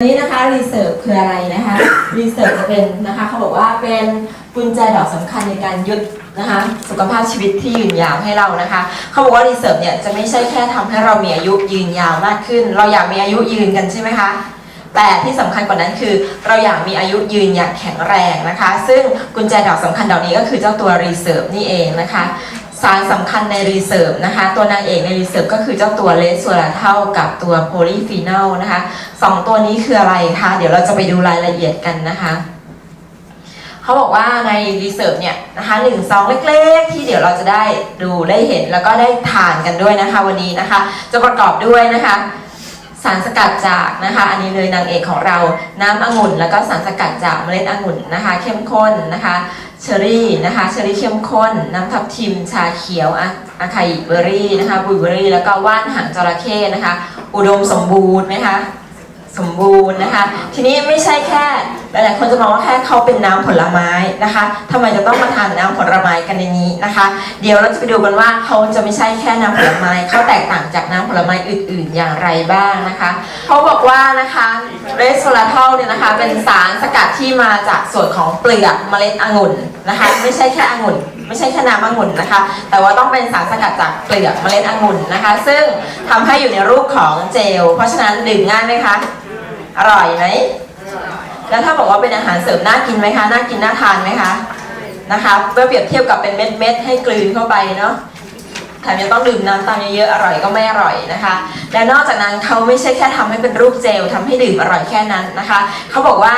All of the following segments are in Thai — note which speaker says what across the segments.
Speaker 1: นี้นะคะรีเสิร์ฟคืออะไรนะคะรีเสิร์ฟจะเป็นนะคะเขาบอกว่าเป็นกุญแจดอกสำคัญในการยึดนะคะสุขภาพชีวิตที่ยืนยาวให้เรานะคะเขาบอกว่ารีเสิร์ฟเนี่ยจะไม่ใช่แค่ทำให้เรามีอายุยืนยาวมากขึ้น เราอยากมีอายุยืนกันใช่ไหมคะแต่ที่สำคัญกว่านั้นคือ เราอยากมีอายุยืนอย่างแข็งแรงนะคะ ซึ่งกุญแจดอกสำคัญดอกนี้ก็คือเจ้าตัวรีเสิร์ฟนี่เองนะคะ สารสำคัญในรีเซิร์ฟนะคะ ตัวนางเอกในรีเซิร์ฟก็คือเจ้าตัวเลสโซลาเทากับตัวโพลีฟีนอลนะคะสองตัวนี้คืออะไรคะเดี๋ยวเราจะไปดูรายละเอียดกันนะคะเขาบอกว่าในรีเซิร์ฟเนี่ยนะคะหนึ่งซองเล็กๆ ที่เดี๋ยวเราจะได้ดูได้เห็นแล้วก็ได้ทานกันด้วยนะคะวันนี้นะคะ จะประกอบด้วยนะคะ สารสกัดจากนะคะ อันนี้เลยนางเอกของเราน้ำองุ่น แล้วก็สารสกัดจากเมล็ดองุ่นนะคะ เข้มข้นนะคะเชอรี่นะคะเชอรี่เข้มข้น น้ำทับทิมชาเขียวอะอาคาอิเบอรี่นะคะบลูเบอรี่ แล้วก็ว่านหางจระเข้นะคะ อุดมสมบูรณ์ไหมคะ สมบูรณ์นะคะ ทีนี้ไม่ใช่แค่หลายๆคนจะมองว่าแค่เขาเป็นน้ำผลไม้นะคะทำไมจะต้องมาทานน้ำผลไม้กันในนี้นะคะ เดี๋ยวเราจะไปดูกันว่าเขาจะไม่ใช่แค่น้ำผลไม้เขาแตกต่างจากน้ำผลไม้อื่น ๆ อย่างไรบ้างนะคะเขาบอกว่านะคะเรสโซลาทอลเนี่ยนะคะเป็นสารสกัดที่มาจากส่วนของเปลือกเมล็ดองุ่นนะคะ ไม่ใช่แค่องุ่นไม่ใช่แค่น้ำองุ่นนะคะ แต่ว่าต้องเป็นสารสกัดจากเปลือกเมล็ดองุ่นนะคะ ซึ่งทำให้อยู่ในรูปของเจล เพราะฉะนั้นดื่มง่ายไหมคะ อร่อยไหมแล้วถ้าบอกว่าเป็นอาหารเสริมน่ากินไหมคะ น่ากินน่าทานไหมคะ นะคะเมื่อเปรียบเทียบกับเป็นเม็ดเม็ดๆให้กลืนเข้าไปเนาะแถมยังต้องดื่มน้ำตามเยอะๆ อร่อยก็ไม่อร่อยนะคะ และนอกจากนั้นเขาไม่ใช่แค่ทำให้เป็นรูปเจลทำให้ดื่มอร่อยแค่นั้นนะคะ เขาบอกว่า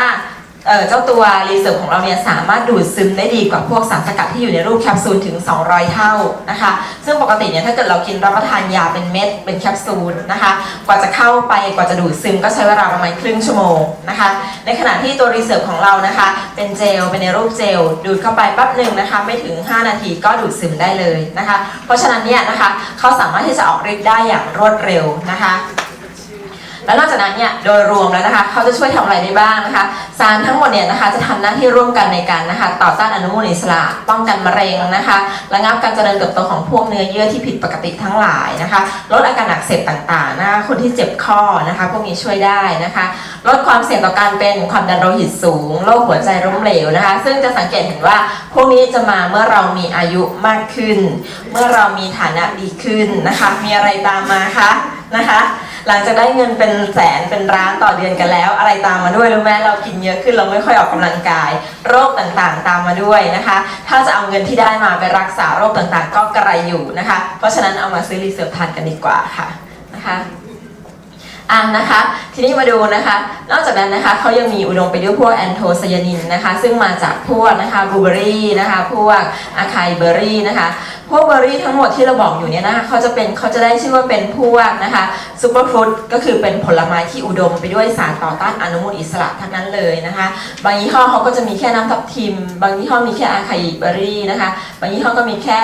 Speaker 1: เจ้าตัวรีเสิร์ฟของเราเนี่ยสามารถดูดซึมได้ดีกว่าพวกสารสกัดที่อยู่ในรูปแคปซูลถึง 200 เท่านะคะ ซึ่งปกติเนี่ยถ้าเกิดเรากินรับประทานยาเป็นเม็ดเป็นแคปซูลนะคะ กว่าจะเข้าไปกว่าจะดูดซึมก็ใช้เวลาประมาณครึ่งชั่วโมงนะคะ ในขณะที่ตัวรีเสิร์ฟของเรานะคะ เป็นเจลเป็นในรูปเจลดูดเข้าไปแป๊บหนึ่งนะคะ ไม่ถึง 5 นาทีก็ดูดซึมได้เลยนะคะ เพราะฉะนั้นเนี่ยนะคะเขาสามารถที่จะออกฤทธิ์ได้อย่างรวดเร็วนะคะ แล้วนอกจากนั้นเนี่ยโดยรวมแล้วนะคะเขาจะช่วยทำอะไรได้บ้างนะคะสารทั้งหมดเนี่ยนะคะจะทำหน้าที่ร่วมกันในการนะคะต่อต้านอนุมูลอิสระ ป้องกันมะเร็งนะคะระงับการเจริญเติบโตของพวกเนื้อเยื่อที่ผิดปกติทั้งหลายนะคะลดอาการอักเสบต่างๆนะคะคนที่เจ็บข้อนะคะพวกนี้ช่วยได้นะคะลดความเสี่ยงต่อการเป็นความดันโลหิตสูงโรคหัวใจล้มเหลวนะคะ ซึ่งจะสังเกตเห็นว่าพวกนี้จะมาเมื่อเรามีอายุมากขึ้น เมื่อเรามีฐานะดีขึ้นนะคะ มีอะไรตามมาคะนะคะ หลังจากได้เงินเป็นแสนเป็นล้านต่อเดือนกันแล้ว อะไรตามมาด้วยรู้ไหมเรากินเยอะขึ้นเราไม่ค่อยออกกำลังกาย โรคต่างๆ ตามมาด้วยนะคะ ถ้าจะเอาเงินที่ได้มาไปรักษาโรคต่างๆ ก็กระไรอยู่นะคะ เพราะฉะนั้นเอามาซื้อรีเซิร์ฟทานกันดีกว่าค่ะนะคะอะนะคะทีนี้มาดูนะคะ นอกจากนั้นนะคะเขายังมีอุดมไปด้วยพวกแอนโทไซยานินนะคะ ซึ่งมาจากพวกนะคะบลูเบอรี่นะคะ พวกอะคายเบอรี่นะคะ พวกเบอร์รี่ทั้งหมดที่เราบอกอยู่เนี่ยนะคะเขาจะเป็นเขาจะได้ชื่อว่าเป็นพวกนะคะซูเปอร์ฟรุตก็คือเป็นผลไม้ที่อุดมไปด้วยสารต่อต้านอนุมูลอิสระทั้งนั้นเลยนะคะ บางยี่ห้อเขาก็จะมีแค่น้ำทับทิม บางยี่ห้อมีแค่อาคายเบอร์รี่นะคะ บางยี่ห้อก็มีแค่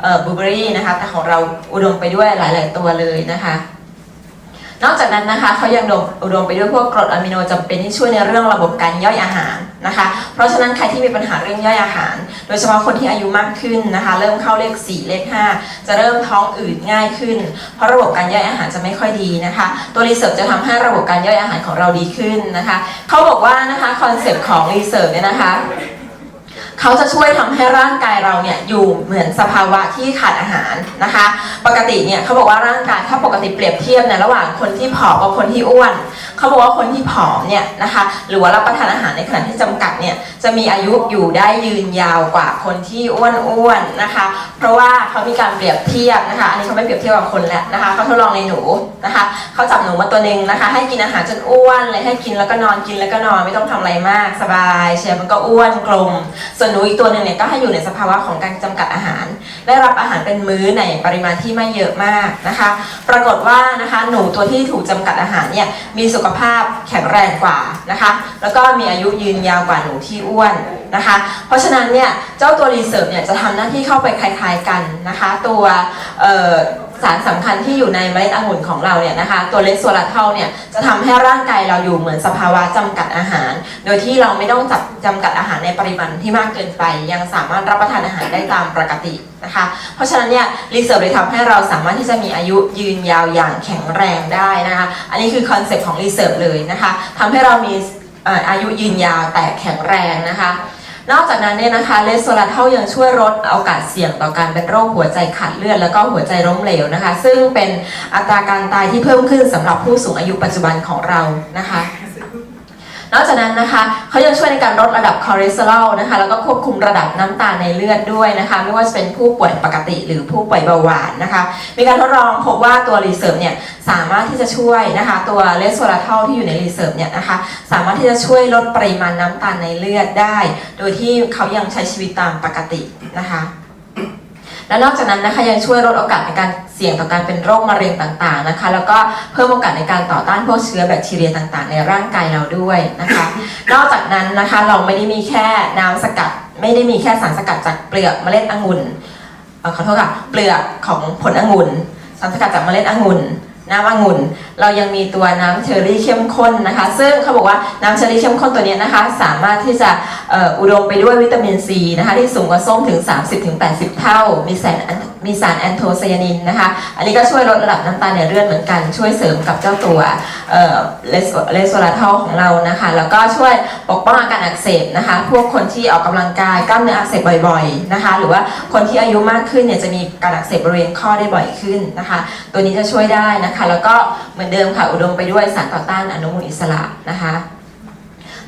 Speaker 1: เอ่อบลูเบอรี่นะคะ แต่ของเราอุดมไปด้วยหลาย ๆ ตัวเลยนะคะ นอกจากนั้นนะคะเขายังอุดมไปด้วยพวกกรดอะมิโนจำเป็นที่ช่วยในเรื่องระบบการย่อยอาหารนะคะ เพราะฉะนั้นใครที่มีปัญหาเรื่องย่อยอาหาร โดยเฉพาะคนที่อายุมากขึ้นนะคะ เริ่มเข้าเลข 4 เลข 5 จะเริ่มท้องอืดง่ายขึ้น เพราะระบบการย่อยอาหารจะไม่ค่อยดีนะคะ ตัวรีเสิร์ชจะทำให้ระบบการย่อยอาหารของเราดีขึ้นนะคะเขาบอกว่านะคะคอนเซปต์ของรีเสิร์ชเนี่ยนะคะ เขาจะช่วยทำให้ร่างกายเราเนี่ยอยู่เหมือนสภาวะที่ขาดอาหารนะคะ ปกติเนี่ยเขาบอกว่าร่างกายถ้าปกติเปรียบเทียบในระหว่างคนที่ผอมกับคนที่อ้วนเขาบอกว่าคนที่ผอมเนี่ยนะคะ หรือว่ารับประทานอาหารในขณะที่จำกัดเนี่ยจะมีอายุอยู่ได้ยืนยาวกว่าคนที่อ้วนๆนะคะ เพราะว่าเขามีการเปรียบเทียบนะคะ อันนี้เขาไม่เปรียบเทียบกับคนแล้วนะคะเขาทดลองในหนูนะคะเขาจับหนูมาตัวหนึ่งนะคะ ให้กินอาหารจนอ้วนเลยให้กินแล้วก็นอนกินแล้วก็นอนไม่ต้องทำอะไรมากสบายเชียมันก็อ้วนกลม ส่วนหนูอีกตัวหนึ่งเนี่ยก็ให้อยู่ในสภาวะของการจำกัดอาหาร ได้รับอาหารเป็นมื้อในปริมาณที่ไม่เยอะมากนะคะ ปรากฏว่านะคะหนูตัวที่ถูกจำกัดอาหารเนี่ยมีสุขภาพแข็งแรงกว่านะคะ แล้วก็มีอายุยืนยาวกว่าหนูที่อ้วนนะคะ เพราะฉะนั้นเนี่ยเจ้าตัวรีเสิร์ฟเนี่ยจะทำหน้าที่เข้าไปคล้ายๆกันนะคะ ตัวสารสำคัญที่อยู่ในเมล็ดองุ่นของเราเนี่ยนะคะตัวเลสโซลาเทลเนี่ยจะทำให้ร่างกายเราอยู่เหมือนสภาวะจำกัดอาหาร โดยที่เราไม่ต้องจับจำกัดอาหารในปริมาณที่มากเกินไป ยังสามารถรับประทานอาหารได้ตามปกตินะคะ เพราะฉะนั้นเนี่ยรีเสิร์ฟเลยทำให้เราสามารถที่จะมีอายุยืนยาวอย่างแข็งแรงได้นะคะอันนี้คือคอนเซ็ปต์ของรีเสิร์ฟเลยนะคะทำให้เรามีอายุยืนยาวแต่แข็งแรงนะคะ นอกจากนั้นเนี่ยนะคะเลสโซลาเทลยังช่วยลดโอกาสเสี่ยงต่อการเป็นโรคหัวใจขาดเลือดแล้วก็หัวใจล้มเหลวนะคะ ซึ่งเป็นอัตราการตายที่เพิ่มขึ้นสำหรับผู้สูงอายุปัจจุบันของเรานะคะ นอกจากนั้นนะคะเขายังช่วยในการลดระดับคอเลสเตอรอลนะคะแล้วก็ควบคุมระดับน้ำตาลในเลือดด้วยนะคะไม่ว่าจะเป็นผู้ป่วยปกติหรือผู้ป่วยเบาหวานนะคะ มีการทดลองพบว่าตัวรีเซิร์ฟเนี่ยสามารถที่จะช่วยนะคะตัวเลสโซลาเทลที่อยู่ในรีเซิร์ฟเนี่ยนะคะสามารถที่จะช่วยลดปริมาณน้ำตาลในเลือดได้ โดยที่เขายังใช้ชีวิตตามปกตินะคะ และนอกจากนั้นนะคะยังช่วยลดโอกาสในการเสี่ยงต่อการเป็นโรคมะเร็งต่างๆนะคะ แล้วก็เพิ่มโอกาสในการต่อต้านพวกเชื้อแบคทีเรียต่างๆ ในร่างกายเราด้วยนะคะ นอกจากนั้นนะคะเราไม่ได้มีแค่น้ำสกัด ไม่ได้มีแค่สารสกัดจากเปลือกเมล็ดองุ่นขอโทษค่ะเปลือกของผลองุ่นสารสกัดจากเมล็ดองุ่นน้ำองุ่น เรายังมีตัวน้ำเชอร์รี่เข้มข้นนะคะ ซึ่งเขาบอกว่าน้ำเชอร์รี่เข้มข้นตัวนี้นะคะ สามารถที่จะอ,อ,อุดมไปด้วยวิตามินซีนะคะที่สูงกว่าส้มถึง 30-80 เท่า มีสารมีสารแอนโทไซยานินนะคะ อันนี้ก็ช่วยลดระดับน้ำตาลในเลือดเหมือนกัน ช่วยเสริมกับเจ้าตัวเลสเลสโซลาเทลของเรานะคะ แล้วก็ช่วยปกป้องอาการอักเสบนะคะ พวกคนที่ออกกำลังกายกล้ามเนื้ออักเสบบ่อยๆนะคะ หรือว่าคนที่อายุมากขึ้นเนี่ยจะมีการอักเสบบริเวณข้อได้บ่อยขึ้นนะคะ ตัวนี้จะช่วยได้นะคะ แล้วก็เหมือนเดิมค่ะ อุดมไปด้วยสารต่อต้านอนุมูลอิสระนะคะ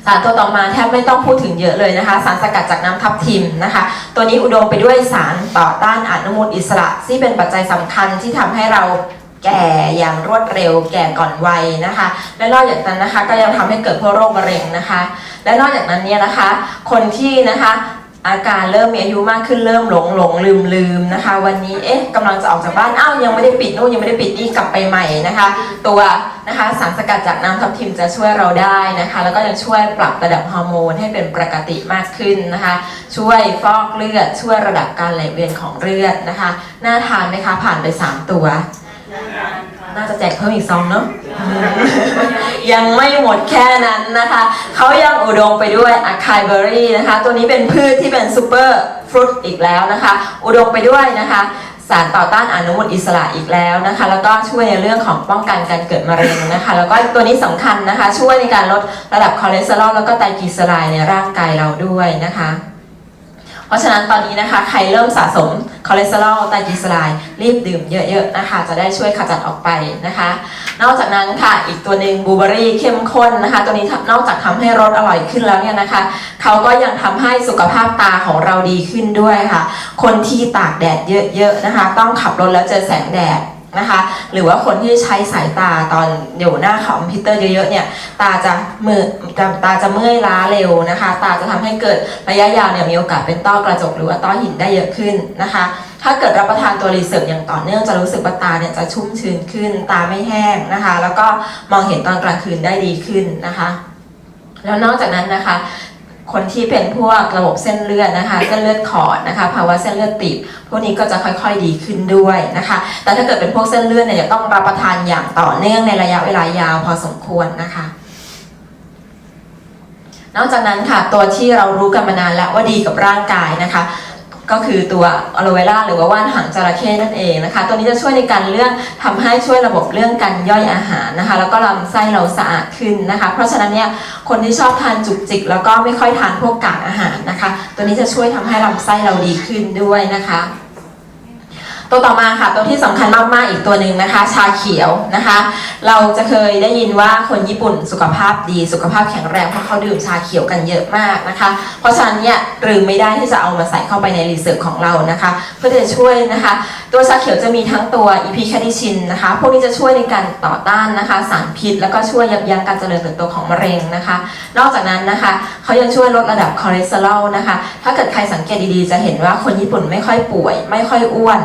Speaker 1: สารตัวต่อมาแทบไม่ต้องพูดถึงเยอะเลยนะคะ สารสกัดจากน้ำทับทิมนะคะ ตัวนี้อุดมไปด้วยสารต่อต้านอนุมูลอิสระ ที่เป็นปัจจัยสำคัญที่ทำให้เราแก่อย่างรวดเร็วแก่ก่อนวัยนะคะ และนอกจากนั้นนะคะก็ยังทำให้เกิดพวกโรคมะเร็งนะคะ และนอกจากนั้นเนี่ยนะคะ คนที่นะคะ อาการเริ่มมีอายุมากขึ้นเริ่มหลงหลงลืมลืมนะคะ วันนี้เอ๊ะกำลังจะออกจากบ้านอ้าวยังไม่ได้ปิดนู่นยังไม่ได้ปิดนี่กลับไปใหม่นะคะ ตัวนะคะสารสกัดจากน้ำทับทิมจะช่วยเราได้นะคะ แล้วก็ยังช่วยปรับระดับฮอร์โมนให้เป็นปกติมากขึ้นนะคะ ช่วยฟอกเลือดช่วยระดับการไหลเวียนของเลือดนะคะน่าทานไหมคะผ่านไป 3 ตัว น่าจะแจกเพิ่มอีกซองเนาะยังไม่หมดแค่นั้นนะคะ เขายังอุดมไปด้วยอะคายเบอรี่นะคะ ตัวนี้เป็นพืชที่เป็นซูเปอร์ฟรุตอีกแล้วนะคะ อุดมไปด้วยนะคะสารต่อต้านอนุมูลอิสระอีกแล้วนะคะ แล้วก็ช่วยในเรื่องของป้องกันการเกิดมะเร็งนะคะ แล้วก็ตัวนี้สำคัญนะคะ ช่วยในการลดระดับคอเลสเตอรอลแล้วก็ไตรกลีเซอไรด์ในร่างกายเราด้วยนะคะ เพราะฉะนั้นตอนนี้นะคะใครเริ่มสะสมคอเลสเตอรอลไตรกลีเซอไรด์รีบดื่มเยอะๆนะคะจะได้ช่วยขจัดออกไปนะคะ นอกจากนั้นค่ะอีกตัวหนึ่งบูเบอรี่เข้มข้นนะคะตัวนี้นอกจากทำให้รสอร่อยขึ้นแล้วเนี่ยนะคะเขาก็ยังทำให้สุขภาพตาของเราดีขึ้นด้วยค่ะ คนที่ตากแดดเยอะๆนะคะ ต้องขับรถแล้วเจอแสงแดด นะคะ หรือว่าคนที่ใช้สายตาตอนอยู่หน้าคอมพิวเตอร์เยอะๆเนี่ยตาจะมือตาจะเมื่อยล้าเร็วนะคะ ตาจะทำให้เกิดระยะยาวเนี่ยมีโอกาสเป็นต้อกระจกหรือว่าต้อหินได้เยอะขึ้นนะคะ ถ้าเกิดรับประทานตัวรีเสิร์ฟอย่างต่อเนื่องจะรู้สึกว่าตาเนี่ยจะชุ่มชื้นขึ้น ตาไม่แห้งนะคะ แล้วก็มองเห็นตอนกลางคืนได้ดีขึ้นนะคะแล้วนอกจากนั้นนะคะ คนที่เป็นพวกระบบเส้นเลือดนะคะเส้นเลือดขอดนะคะภาวะเส้นเลือดตีบพวกนี้ก็จะค่อยๆดีขึ้นด้วยนะคะ แต่ถ้าเกิดเป็นพวกเส้นเลือดเนี่ยจะต้องรับประทานอย่างต่อเนื่องในระยะเวลายาวพอสมควรนะคะ นอกจากนั้นค่ะตัวที่เรารู้กันมานานแล้วว่าดีกับร่างกายนะคะ ก็คือตัวอะโลเวราหรือว่าว่านหางจระเข้นั่นเองนะคะ ตัวนี้จะช่วยในการเรื่องทำให้ช่วยระบบเรื่องการย่อยอาหารนะคะ แล้วก็ลำไส้เราสะอาดขึ้นนะคะ เพราะฉะนั้นเนี่ยคนที่ชอบทานจุกจิก แล้วก็ไม่ค่อยทานพวกกากอาหารนะคะ ตัวนี้จะช่วยทำให้ลำไส้เราดีขึ้นด้วยนะคะ ตัวต่อมาค่ะตัวที่สำคัญมากๆอีกตัวหนึ่งนะคะ ชาเขียวนะคะ เราจะเคยได้ยินว่าคนญี่ปุ่นสุขภาพดีสุขภาพแข็งแรงเพราะเขาดื่มชาเขียวกันเยอะมากนะคะ เพราะฉะนั้นเนี่ยลืมไม่ได้ที่จะเอามาใส่เข้าไปในรีเสิร์ชของเรานะคะ เพื่อจะช่วยนะคะ ตัวชาเขียวจะมีทั้งตัวอีพีแคดิชินนะคะพวกนี้จะช่วยในการต่อต้านนะคะ สารพิษ แล้วก็ช่วยยับยั้งการเจริญเติบโตของมะเร็งนะคะ นอกจากนั้นนะคะเขายังช่วยลดระดับคอเลสเตอรอลนะคะ ถ้าเกิดใครสังเกตดีๆจะเห็นว่าคนญี่ปุ่นไม่ค่อยป่วย ไม่ค่อยอ้วน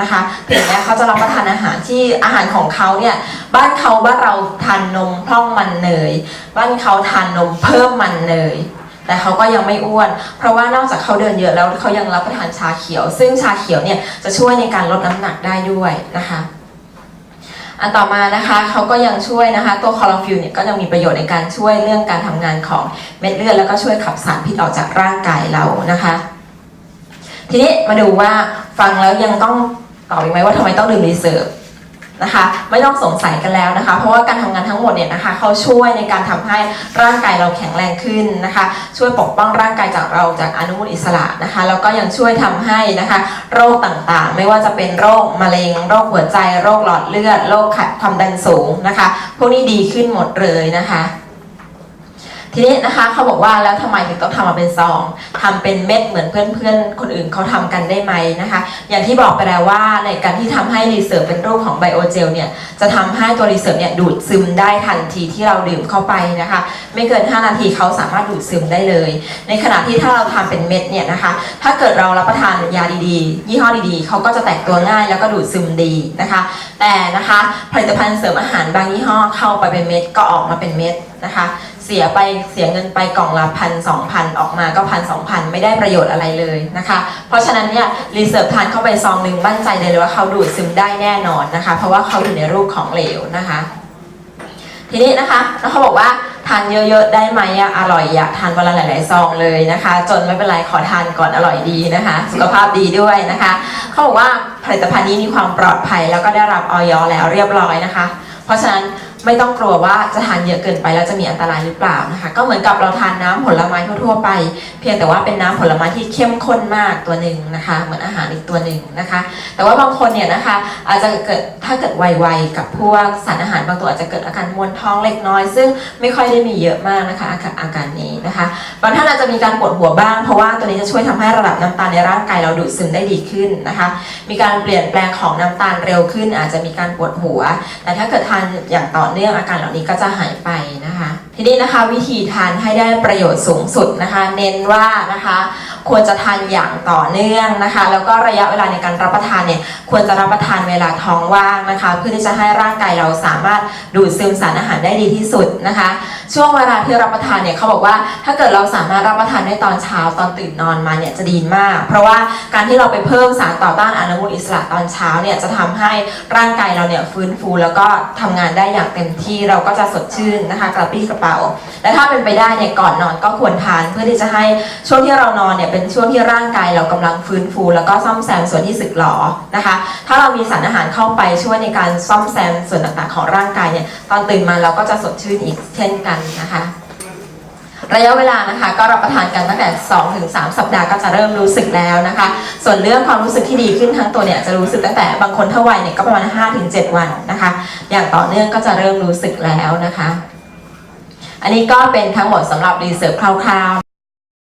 Speaker 1: นะคะถึงแม้เขาจะรับประทานอาหารที่อาหารของเขาเนี่ยบ้านเขาบ้านเราทานนมพร่องมันเนยบ้านเขาทานนมเพิ่มมันเนยแต่เขาก็ยังไม่อ้วน เพราะว่านอกจากเขาเดินเยอะแล้วเขายังรับประทานชาเขียว ซึ่งชาเขียวเนี่ยจะช่วยในการลดน้ำหนักได้ด้วยนะคะ อันต่อมานะคะเขาก็ยังช่วยนะคะ ตัวคลอโรฟิลเนี่ยก็ยังมีประโยชน์ในการช่วยเรื่องการทำงานของเม็ดเลือดแล้วก็ช่วยขับสารพิษออกจากร่างกายเรานะคะ ทีนี้มาดูว่าฟังแล้วยังต้อง ตอบอีกไหมว่าทำไมต้องดื่มรีเซิร์ฟนะคะไม่ต้องสงสัยกันแล้วนะคะ เพราะว่าการทำงานทั้งหมดเนี่ยนะคะเขาช่วยในการทำให้ร่างกายเราแข็งแรงขึ้นนะคะ ช่วยปกป้องร่างกายจากเราจากอนุมูลอิสระนะคะแล้วก็ยังช่วยทำให้นะคะโรคต่างๆ ไม่ว่าจะเป็นโรคมะเร็ง โรคหัวใจ โรคหลอดเลือด โรคขัดความดันสูงนะคะ พวกนี้ดีขึ้นหมดเลยนะคะ ทีนี้นะคะเขาบอกว่าแล้วทำไมถึงต้องทำมาเป็นซองทำเป็นเม็ดเหมือนเพื่อนๆ คนอื่นเขาทำกันได้ไหมนะคะ อย่างที่บอกไปแล้วว่าในการที่ทำให้รีเซิร์ฟเป็นรูปของไบโอเจลเนี่ยจะทำให้ตัวรีเซิร์ฟเนี่ยดูดซึมได้ทันทีที่เราดื่มเข้าไปนะคะ ไม่เกิน 5 นาทีเขาสามารถดูดซึมได้เลย ในขณะที่ถ้าเราทำเป็นเม็ดเนี่ยนะคะ ถ้าเกิดเรารับประทานยาดีๆ ยี่ห้อดีๆเขาก็จะแตกตัวง่ายแล้วก็ดูดซึมดีนะคะ แต่นะคะผลิตภัณฑ์เสริมอาหารบางยี่ห้อเข้าไปเป็นเม็ดก็ออกมาเป็นเม็ดนะคะ เสียไปเสียเงินไปกล่องละพันสองพันออกมาก็พันสองพันไม่ได้ประโยชน์อะไรเลยนะคะ เพราะฉะนั้นเนี่ยรีเสิร์ฟทานเข้าไปซองหนึ่งมั่นใจเลยว่าเขาดูดซึมได้แน่นอนนะคะ เพราะว่าเขาอยู่ในรูปของเหลวนะคะ ทีนี้นะคะแล้วเขาบอกว่าทานเยอะๆได้ไหมอะอร่อยอยากทานวันละหลายๆซองเลยนะคะ จนไม่เป็นไรขอทานก่อนอร่อยดีนะคะ สุขภาพดีด้วยนะคะ เขาบอกว่าผลิตภัณฑ์นี้มีความปลอดภัยแล้วก็ได้รับออยแล้วเรียบร้อยนะคะ เพราะฉะนั้นไม่ต้องกลัวว่าจะทานเยอะเกินไปแล้วจะมีอันตรายหรือเปล่านะคะ ก็เหมือนกับเราทานน้ำผลไม้ทั่วๆไป เพียงแต่ว่าเป็นน้ำผลไม้ที่เข้มข้นมากตัวหนึ่งนะคะ เหมือนอาหารอีกตัวหนึ่งนะคะ แต่ว่าบางคนเนี่ยนะคะ อาจจะเกิดถ้าเกิดไวๆกับพวกสารอาหารบางตัวอาจจะเกิดอาการมวนท้องเล็กน้อย ซึ่งไม่ค่อยได้มีเยอะมากนะคะอาการอาการนี้นะคะบางท่านอาจจะมีการปวดหัวบ้างเพราะว่าตัวนี้จะช่วยทำให้ระดับน้ำตาลในร่างกายเราดูดซึมได้ดีขึ้นนะคะ มีการเปลี่ยนแปลงของน้ำตาลเร็วขึ้น อาจจะมีการปวดหัว แต่ถ้าเกิดทานอย่างต่อเนื่องอาการเหล่านี้ก็จะหายไปนะคะ ทีนี้นะคะวิธีทานให้ได้ประโยชน์สูงสุดนะคะ เน้นว่านะคะควรจะทานอย่างต่อเนื่องนะคะ แล้วก็ระยะเวลาในการรับประทานเนี่ยควรจะรับประทานเวลาท้องว่างนะคะ เพื่อที่จะให้ร่างกายเราสามารถดูดซึมสารอาหารได้ดีที่สุดนะคะช่วงเวลาที่รับประทานเนี่ยเขาบอกว่าถ้าเกิดเราสามารถรับประทานได้ตอนเช้าตอนตื่นนอนมาเนี่ยจะดีมาก เพราะว่าการที่เราไปเพิ่มสารต่อต้านอนุมูลอิสระตอนเช้าเนี่ยจะทำให้ร่างกายเราเนี่ยฟื้นฟูแล้วก็ทำงานได้อย่างเต็มที่เราก็จะสดชื่นนะคะกระปี้กระเป๋า และถ้าเป็นไปได้เนี่ยก่อนนอนก็ควรทานเพื่อที่จะให้ช่วงที่เรานอนเนี่ยเป็นช่วงที่ร่างกายเรากำลังฟื้นฟู แล้วก็ซ่อมแซมส่วนที่สึกหรอนะคะ ถ้าเรามีสารอาหารเข้าไปช่วยในการซ่อมแซมส่วนต่างๆ ของร่างกายเนี่ยตอนตื่นมาเราก็จะสดชื่นอีกเช่นกันนะคะระยะเวลานะคะก็รับประทานกันตั้งแต่ 2-3 สัปดาห์ก็จะเริ่มรู้สึกแล้วนะคะ ส่วนเรื่องความรู้สึกที่ดีขึ้นทั้งตัวเนี่ยจะรู้สึกตั้งแต่บางคนเท่าวัยเนี่ยก็ประมาณ 5-7 วันนะคะ อย่างต่อเนื่องก็จะเริ่มรู้สึกแล้วนะคะ อันนี้ก็เป็นทั้งหมดสำหรับรีเสิร์ฟคร่าวๆ